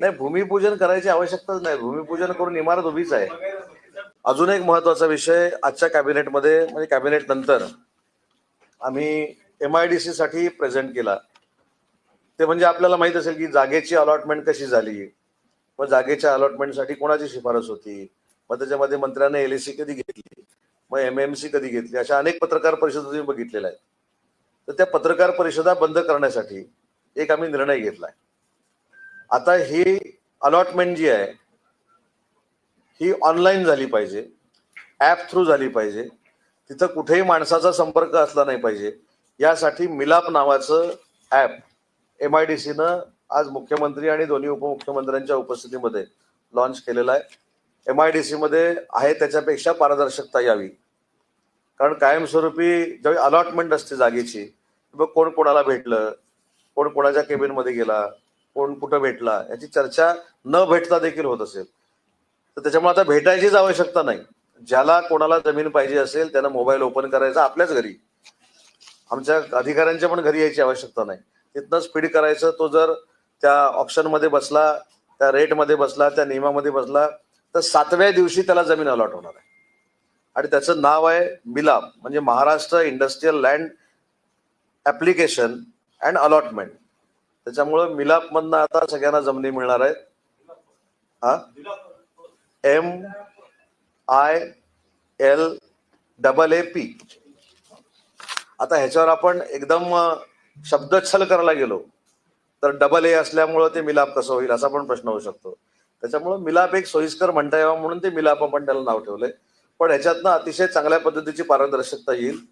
नाही भूमिपूजन करायची आवश्यकताच नाही. भूमिपूजन करून इमारत उभीच आहे. अजून एक महत्त्वाचा विषय आजच्या कॅबिनेटमध्ये म्हणजे कॅबिनेट नंतर आम्ही एम आय डी सी साठी प्रेझेंट केला. ते म्हणजे आपल्याला माहीत असेल की जागेची अलॉटमेंट कशी झाली. मग जागेच्या अलॉटमेंटसाठी कोणाची शिफारस होती? मग त्याच्यामध्ये मंत्र्याने एल सी कधी घेतली? मग एम एम सी कधी घेतली? अशा अनेक पत्रकार परिषदा तुम्ही बघितलेल्या आहेत. तर त्या पत्रकार परिषदा बंद करण्यासाठी एक आम्ही निर्णय घेतलाय. आता ही अलॉटमेंट जी आहे ही ऑनलाईन झाली पाहिजे. ॲप थ्रू झाली पाहिजे. तिथं कुठेही माणसाचा संपर्क असला नाही पाहिजे. यासाठी मिलाप नावाचं ॲप एम आय डी सीनं आज मुख्यमंत्री आणि दोन्ही उपमुख्यमंत्र्यांच्या उपस्थितीमध्ये लॉन्च केलेलं आहे. एम आय डी सीमध्ये आहे त्याच्यापेक्षा पारदर्शकता यावी. कारण कायमस्वरूपी ज्यावेळी अलॉटमेंट असते जागेची मग कोण कोणाला भेटलं कोण कोणाच्या केबिनमध्ये गेला कोण कुठं भेटला याची चर्चा न भेटता देखील होत असेल. तर त्याच्यामुळे आता भेटायचीच आवश्यकता नाही. ज्याला कोणाला जमीन पाहिजे असेल त्यांना मोबाईल ओपन करायचा आपल्याच घरी. आमच्या अधिकाऱ्यांच्या पण घरी यायची आवश्यकता नाही. तिथनंच फीड करायचं तो जर त्या ऑप्शनमध्ये बसला त्या रेटमध्ये बसला त्या नियमामध्ये बसला तर सातव्या दिवशी त्याला जमीन अलॉट होणार आहे. आणि त्याचं नाव आहे मिलाप म्हणजे Maharashtra industrial land application and allotment त्याच्यामुळं मिलापमधनं आता सगळ्यांना जमिनी मिळणार आहेत हा? M I L double A P. आता ह्याच्यावर आपण एकदम शब्दच्छल करायला गेलो तर डबल ए असल्यामुळं ते मिलाप कसं होईल असा पण प्रश्न होऊ शकतो. त्याच्यामुळं मिलाप एक सोयीस्कर म्हणता यावा म्हणून ते मिलाप आपण त्याला नाव ठेवलंय पण ह्याच्यातनं अतिशय चांगल्या पद्धतीची पारदर्शकता येईल.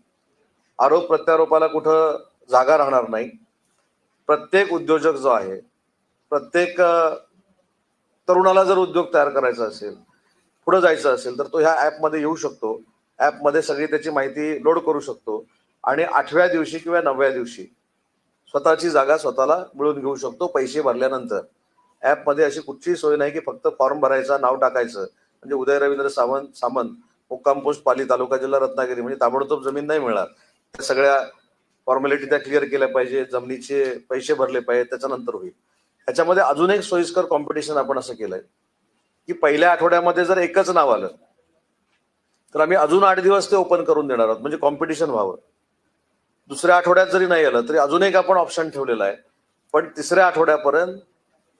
आरोप प्रत्यारोपाला कुठं जागा राहणार नाही. प्रत्येक उद्योजक जो आहे प्रत्येक तरुणाला जर उद्योग तयार करायचा असेल पुढे जायचं असेल तर तो ह्या ॲपमध्ये येऊ शकतो. ॲपमध्ये सगळी त्याची माहिती लोड करू शकतो. आणि आठव्या दिवशी किंवा नवव्या दिवशी स्वतःची जागा स्वतःला मिळवून घेऊ शकतो पैसे भरल्यानंतर. ॲपमध्ये अशी कुठचीही सोय नाही की फक्त फॉर्म भरायचा नाव टाकायचं. म्हणजे उदय रवींद्र सावंत सामंत मुक्काम पोस्ट पाली तालुका जिल्हा रत्नागिरी म्हणजे ताबडतोब जमीन नाही मिळणार. त्या सगळ्या फॉर्मॅलिटी त्या क्लिअर केल्या पाहिजे जमिनीचे पैसे भरले पाहिजे त्याच्यानंतर होईल. त्याच्यामध्ये अजून एक सोयीस्कर कॉम्पिटिशन आपण असं केलंय की पहिल्या आठवड्यामध्ये जर एकच नाव आलं तर आम्ही अजून आठ दिवस ते ओपन करून देणार आहोत म्हणजे कॉम्पिटिशन व्हावं. दुसऱ्या आठवड्यात जरी नाही आलं तरी अजून एक आपण ऑप्शन ठेवलेला आहे. पण तिसऱ्या आठवड्यापर्यंत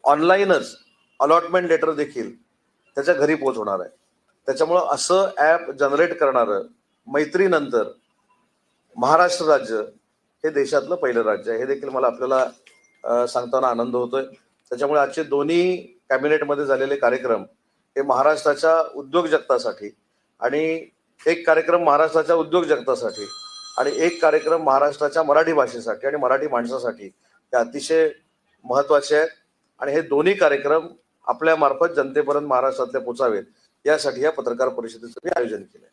ऑनलाईनच अलॉटमेंट लेटर देखील त्याच्या घरी पोहोचवणार आहे. त्याच्यामुळं असं ॲप जनरेट करणारं मैत्रीनंतर महाराष्ट्र राज्य हे देशातलं पहिलं राज्य आहे. हे देखील मला आपल्याला सांगताना आनंद होतोय. त्याच्यामुळे आजचे दोन्ही कॅबिनेटमध्ये झालेले कार्यक्रम हे महाराष्ट्राच्या उद्योग जगतासाठी आणि एक कार्यक्रम महाराष्ट्राच्या उद्योग जगतासाठी आणि एक कार्यक्रम महाराष्ट्राच्या मराठी भाषेसाठी आणि मराठी माणसासाठी हे अतिशय महत्त्वाचे आहेत. आणि हे दोन्ही कार्यक्रम आपल्या मार्फत जनतेपर्यंत महाराष्ट्रातले पोचावेत. यासाठी या पत्रकार परिषदेचं मी आयोजन आहे